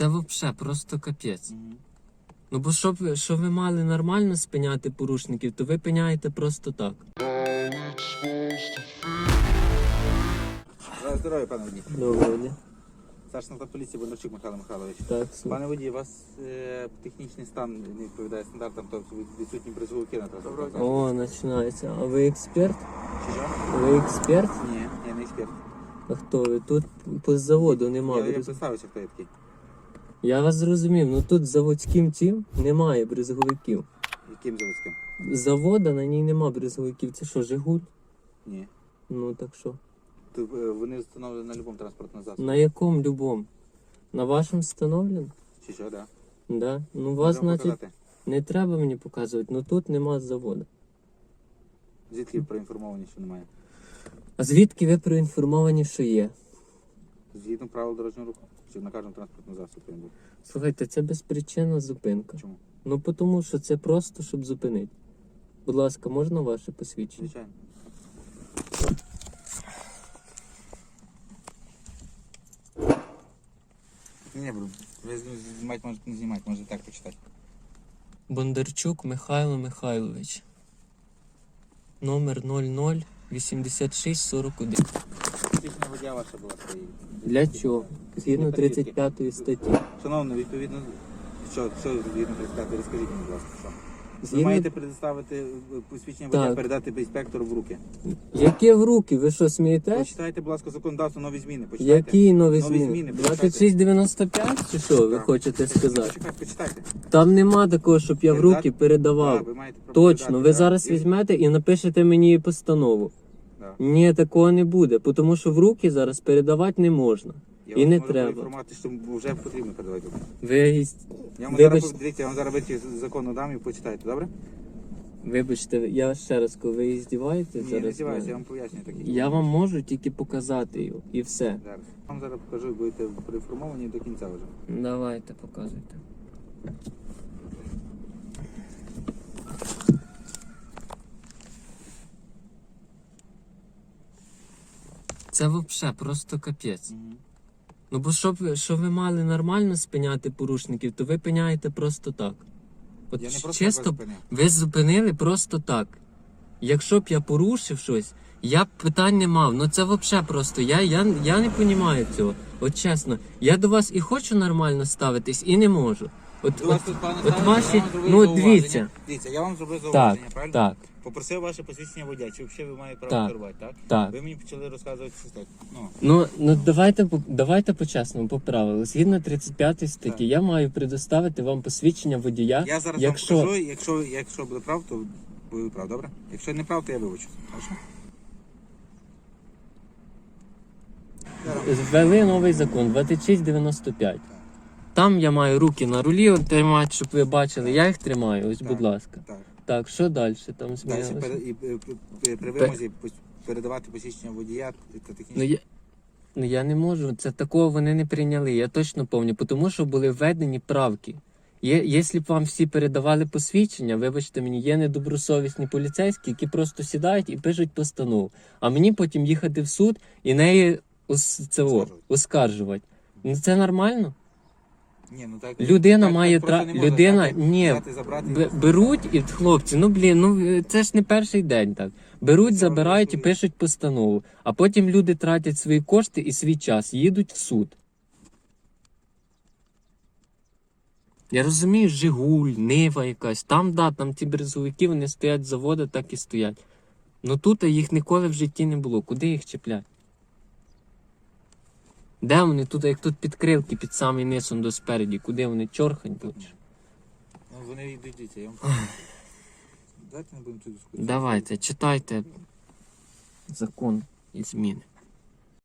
Це взагалі просто капець. Ну бо щоб ви, що ви мали нормально спиняти порушників, то ви пиняєте просто так. За здоров'я, пане водій. Доброго дня. Старший та поліції Бондарчук Михайло Михайлович. Так, слухай. Пане водій, у вас е, технічний стан не відповідає стандартам, тобто відсутні призовики на транспорт. О, починається. А ви експерт? Чи? Ви експерт? Ні, я не експерт. А хто ви? Тут по заводу нема. Я, я представився, хто я такий. Я вас зрозумів, ну тут заводським цим немає бризговиків. Яким заводським? Завода на ній нема бризговиків. Це що, Жигуль? Ні. Ну так що? То, е, вони встановлені на будь-якому транспортному засобі. На якому любом? На вашому встановлено? Чи що, да? Да. Ну вас, Можемо значить, показати? не треба мені показувати, ну тут нема заводу. Звідки проінформовані, що немає? А звідки ви проінформовані, що є? Згідно правил дорожнього руху. Чи на кожному транспортному засобі повинен бути. Слухайте, це безпричинна зупинка. Чому? Ну тому що це просто, щоб зупинити. Будь ласка, можна ваше посвідчення? Звичайно. Ні, бро, ви знімати можете не знімати, можете так почитати. Бондарчук Михайло Михайлович. Номер 008641. Пісня водія ваша була своєю. Для чого? Згідно 35 статті. Шановно, відповідно, що, що згідно 35, розкажіть мені, будь ласка, що? Ви Згідно... маєте предоставити е, посвідчення водія, Так. передати інспектору в руки. Яке в руки? Ви що смієтесь? Почитайте, будь ласка, законодавство, нові зміни. Почитайте. Які нові Нові зміни? зміни, почитайте. 2695 чи що ви Так. хочете сказати? Почекайте, почитайте. Там нема такого, щоб я в Передати? руки Так, передавав. ви маєте Точно, передати, ви так. зараз візьмете і напишете мені постанову. Ні, такого не буде, тому що в руки зараз передавати не можна. Я І не треба. що вже потрібно передавати. Ви, Я вам Вибач- зараз дивіться, я вам зараз витяг закону дам і почитайте, добре? вибачте, я ще раз кажу, ви здіваєте Ні, зараз? не здіваюся, я вам пояснюю такі. Я вам можу тільки показати його і все. Зараз. Вам зараз покажу, будете проінформовані до кінця вже. Давайте, показуйте. Це взагалі просто капець. Ну бо щоб, ви- щоб ви мали нормально спиняти порушників, то ви пиняєте просто так. От Я не просто чисто ви зупинили просто так. Якщо б я порушив щось, я б питань не мав. Ну це взагалі просто. Я, я, я не розумію цього. От чесно, я до вас і хочу нормально ставитись, і не можу. От, от, от ваші- ну, зауваження. дивіться. Дивіться, я вам зробив так, правильно? так, Попросив ваше посвідчення водія, чи взагалі ви маєте право Так. керувати, так? так. Ви мені почали розказувати що так. Ну, Ну, ну давайте по- давайте по-чесному, по правилу. Згідно 35 статті, я маю предоставити вам посвідчення водія. я зараз якщо- вам покажу, якщо, якщо буде прав, то буде прав, добре? Якщо не прав, то я вибачу. Хорошо? Ввели новий закон 2695. Там я маю руки на рулі от тримати, щоб ви бачили. Я їх тримаю. Ось, Так. будь ласка. Так. Так, що далі там Далі змінилося? пере- і, е, при- при вимозі пос- передавати посвідчення водія та Ну технічні. я, ну я не можу. Це такого вони не прийняли. Я точно пам'ятаю, тому що були введені правки. Є, якщо б вам всі передавали посвідчення, вибачте мені, є недобросовісні поліцейські, які просто сідають і пишуть постанову. А мені потім їхати в суд і неї ос, це, о, Оскаржувати. оскаржувати. Ну це нормально? Ні, ну так, Людина так- має так тра- людина- ні, взяти, Б- беруть і хлопці, ну блін, ну це ж не перший день так. Беруть, забирають і пишуть постанову. А потім люди тратять свої кошти і свій час, їдуть в суд. Я розумію, Жигуль, Нива якась. Там, да, там ті бризовики, вони стоять з заводу, так і стоять. Ну тут їх ніколи в житті не було. Куди їх чіплять? Де вони тут, як тут підкрилки під самий низ он до спереді, куди вони чорхань тут? Ну, вони йдуть, я вам... Давайте не будемо тут дискутувати. Давайте, читайте закон і зміни.